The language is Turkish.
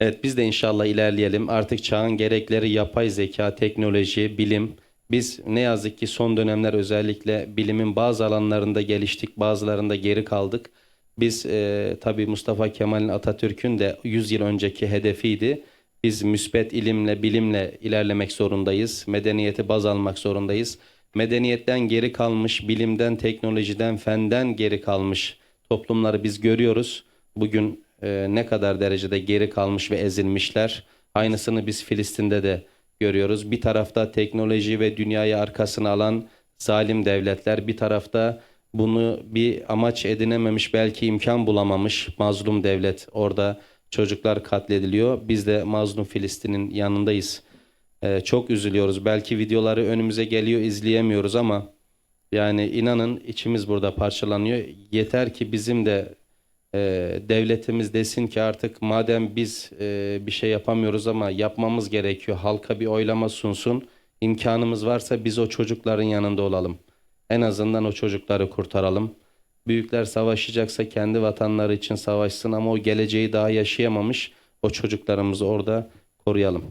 Evet biz de inşallah ilerleyelim. Artık çağın gerekleri yapay zeka, teknoloji, bilim. Biz ne yazık ki son dönemler özellikle bilimin bazı alanlarında geliştik, bazılarında geri kaldık. Biz e, tabii Mustafa Kemal Atatürk'ün de 100 yıl önceki hedefiydi. Biz müspet ilimle, bilimle ilerlemek zorundayız. Medeniyeti baz almak zorundayız. Medeniyetten geri kalmış, bilimden, teknolojiden, fenden geri kalmış toplumları biz görüyoruz. Bugün e, ne kadar derecede geri kalmış ve ezilmişler. Aynısını biz Filistin'de de görüyoruz. Bir tarafta teknoloji ve dünyayı arkasına alan zalim devletler, bir tarafta bunu bir amaç edinememiş, belki imkan bulamamış mazlum devlet. Orada çocuklar katlediliyor. Biz de mazlum Filistin'in yanındayız. E, çok üzülüyoruz. Belki videoları önümüze geliyor, izleyemiyoruz ama yani inanın içimiz burada parçalanıyor. Yeter ki bizim de e, devletimiz desin ki artık madem biz e, bir şey yapamıyoruz ama yapmamız gerekiyor. Halka bir oylama sunsun. İmkanımız varsa biz o çocukların yanında olalım. En azından o çocukları kurtaralım. Büyükler savaşacaksa kendi vatanları için savaşsın ama o geleceği daha yaşayamamış o çocuklarımızı orada koruyalım.